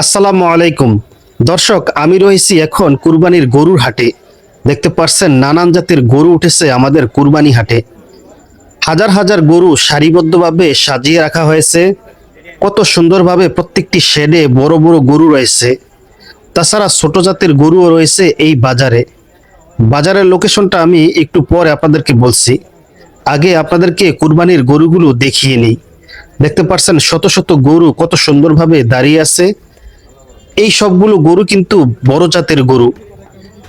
আসসালামু আলাইকুম। দর্শক, আমি রয়েছি এখন কুরবানির গরুর হাটে। দেখতে পাচ্ছেন নানান জাতের গরু উঠেছে আমাদের কুরবানি হাটে। হাজার হাজার গরু সারিবদ্ধভাবে সাজিয়ে রাখা হয়েছে। কত সুন্দরভাবে প্রত্যেকটি শেডে বড় বড় গরু রয়েছে। তাছাড়া ছোট জাতের গরুও রয়েছে এই বাজারে। বাজারের লোকেশনটা আমি একটু পরে আপনাদেরকে বলছি। আগে আপনাদেরকে কুরবানির গরুগুলো দেখিয়ে নিই। দেখতে পাচ্ছেন শত শত গরু কত সুন্দরভাবে দাঁড়িয়ে আছে। এই সবগুলো গরু কিন্তু বড় জাতের গরু।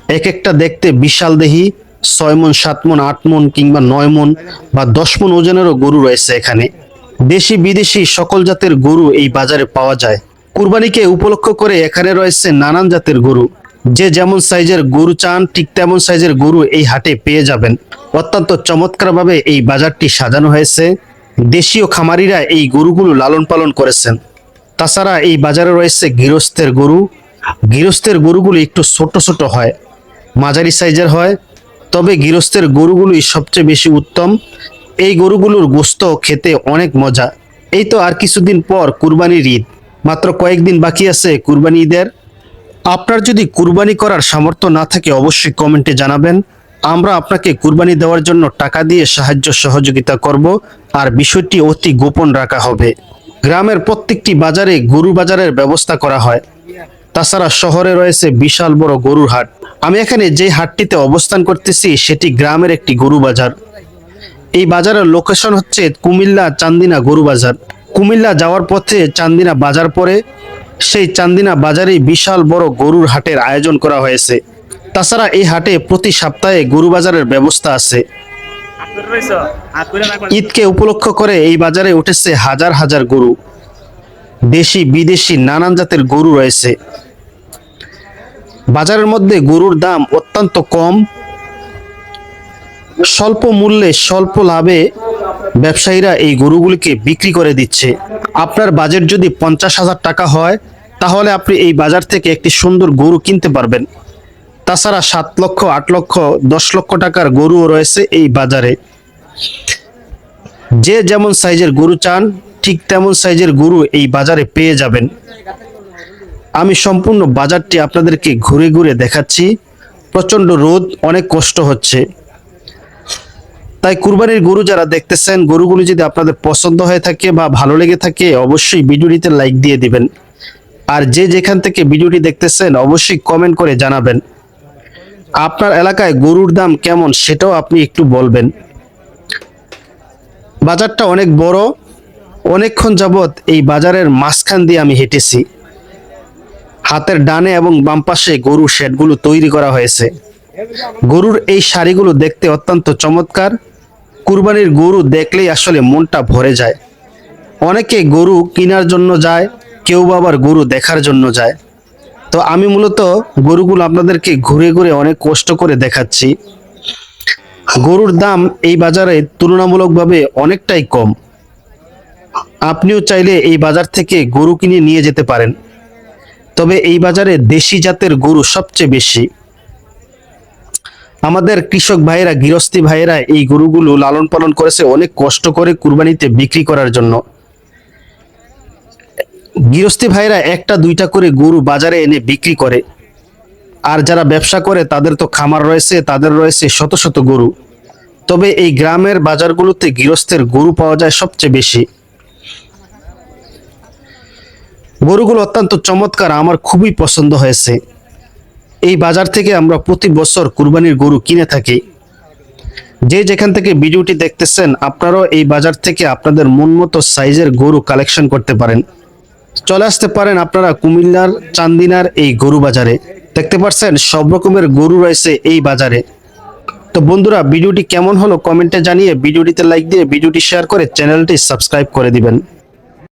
এক একটা দেখতে বিশাল দেহি, ছয় মন, সাত মন, আট মন কিংবা নয় মন বা দশ মন ওজনেরও গরু রয়েছে এখানে। দেশি, বিদেশি সকল জাতের গরু এই বাজারে পাওয়া যায়। কুরবানিকে উপলক্ষ করে এখানে রয়েছে নানান জাতের গরু। যে যেমন সাইজের গরু চান, ঠিক তেমন সাইজের গরু এই হাটে পেয়ে যাবেন। অত্যন্ত চমৎকারভাবে এই বাজারটি সাজানো হয়েছে। দেশীয় খামারিরা এই গরুগুলো লালন পালন করেছেন। তাছাড়া এই বাজারে রয়েছে গৃহস্থের গরু। গৃহস্থের গরুগুলো একটু ছোট ছোট হয়, মাঝারি সাইজের হয়, তবে গৃহস্থের গরুগুলোই সবচেয়ে বেশি উত্তম। এই গরুগুলোর গোস্ত খেতে অনেক মজা। এই তো আর কিছুদিন পর কুরবানির ঈদ, মাত্র কয়েকদিন বাকি আছে কুরবানি ঈদের। আপনার যদি কুরবানি করার সামর্থ্য না থাকে, অবশ্যই কমেন্টে জানাবেন। আমরা আপনাকে কুরবানি দেওয়ার জন্য টাকা দিয়ে সাহায্য সহযোগিতা করব, আর বিষয়টি অতি গোপন রাখা হবে। গ্রামের প্রত্যেকটি বাজারে গরু বাজারের ব্যবস্থা করা হয়। তাছাড়া শহরে রয়েছে বিশাল বড় গরুর হাট। আমি এখানে যে হাটটিতে অবস্থান করতেছি, সেটি গ্রামের একটি গরু বাজার। এই বাজারের লোকেশন হচ্ছে কুমিল্লা চান্দিনা গরু বাজার। কুমিল্লা যাওয়ার পথে চান্দিনা বাজার পরে সেই চান্দিনা বাজারে বিশাল বড় গরুর হাটের আয়োজন করা হয়েছে। তাছাড়া এই হাটে প্রতি সপ্তাহে গরু বাজারের ব্যবস্থা আছে। ঈদকে উপলক্ষ করে এই বাজারে উঠেছে হাজার হাজার গরু। দেশি, বিদেশি, নানান জাতের গরু রয়েছে। বাজারের মধ্যে গরুর দাম অত্যন্ত কম। স্বল্প মূল্যে, স্বল্প লাভে ব্যবসায়ীরা এই গরুগুলিকে বিক্রি করে দিচ্ছে। আপনার বাজেট যদি পঞ্চাশ হাজার টাকা হয়, তাহলে আপনি এই বাজার থেকে একটি সুন্দর গরু কিনতে পারবেন। তাছাড়া সাত লক্ষ, আট লক্ষ, দশ লক্ষ টাকার গরুও রয়েছে এই বাজারে। যে যেমন সাইজের গরু চান, ঠিক তেমন সাইজের গরু এই বাজারে পেয়ে যাবেন। আমি সম্পূর্ণ বাজারটি আপনাদেরকে ঘুরে ঘুরে দেখাচ্ছি। প্রচণ্ড রোদ, অনেক কষ্ট হচ্ছে। তাই কুরবানির গরু যারা দেখতেছেন, গরুগুলো যদি আপনাদের পছন্দ হয়ে থাকে বা ভালো লেগে থাকে, অবশ্যই ভিডিওটিতে লাইক দিয়ে দিবেন। আর যে যেখান থেকে ভিডিওটি দেখতেছেন, অবশ্যই কমেন্ট করে জানাবেন। আপনার এলাকায় গরুর দাম কেমন, সেটাও আপনি একটু বলবেন। বাজারটা অনেক বড়। অনেকক্ষণ যাবৎ এই বাজারের মাঝখান দিয়ে আমি হেঁটেছি। হাতের ডানে এবং বাম পাশে গরু শেডগুলো তৈরি করা হয়েছে। গরুর এই শাড়িগুলো দেখতে অত্যন্ত চমৎকার। কুরবানির গরু দেখলেই আসলে মনটা ভরে যায়। অনেকে গরু কেনার জন্য যায়, কেউ আবার গরু দেখার জন্য যায়। তো আমি মূলত গরুগুলো আপনাদেরকে ঘুরে ঘুরে অনেক কষ্ট করে দেখাচ্ছি। গরুর দাম এই বাজারে তুলনামূলকভাবে অনেকটাই কম। আপনিও চাইলে এই বাজার থেকে গরু কিনে নিয়ে যেতে পারেন। তবে এই বাজারে দেশি জাতের গরু সবচেয়ে বেশি। আমাদের কৃষক ভাইয়েরা, গৃহস্থী ভাইয়েরা এই গরুগুলো লালন পালন করেছে অনেক কষ্ট করে কুরবানিতে বিক্রি করার জন্য। গৃহস্থী ভাইয়েরা একটা দুইটা করে গরু বাজারে এনে বিক্রি করে। আর যারা ব্যবসা করে, তাদের তো খামার রয়েছে, তাদের রয়েছে শত শত গরু। তবে এই গ্রামের বাজারগুলোতে গৃহস্থের গরু পাওয়া যায় সবচেয়ে বেশি। গরুগুলো অত্যন্ত চমৎকার, আমার খুবই পছন্দ হয়েছে। এই বাজার থেকে আমরা প্রতি বছর কুরবানির গরু কিনে থাকি। যে যেখান থেকে ভিডিওটি দেখতেছেন, আপনারাও এই বাজার থেকে আপনাদের মন মতো সাইজের গরু কালেকশন করতে পারেন। চলে আসতে পারেন আপনারা কুমিল্লার চান্দিনার এই গরু বাজারে। দেখতে পাচ্ছেন সব রকমের গরু রয়েছে এই বাজারে। তো বন্ধুরা, ভিডিওটি কেমন হলো কমেন্টে জানিয়ে ভিডিওটিতে লাইক দিয়ে ভিডিওটি শেয়ার করে চ্যানেলটি সাবস্ক্রাইব করে দিবেন।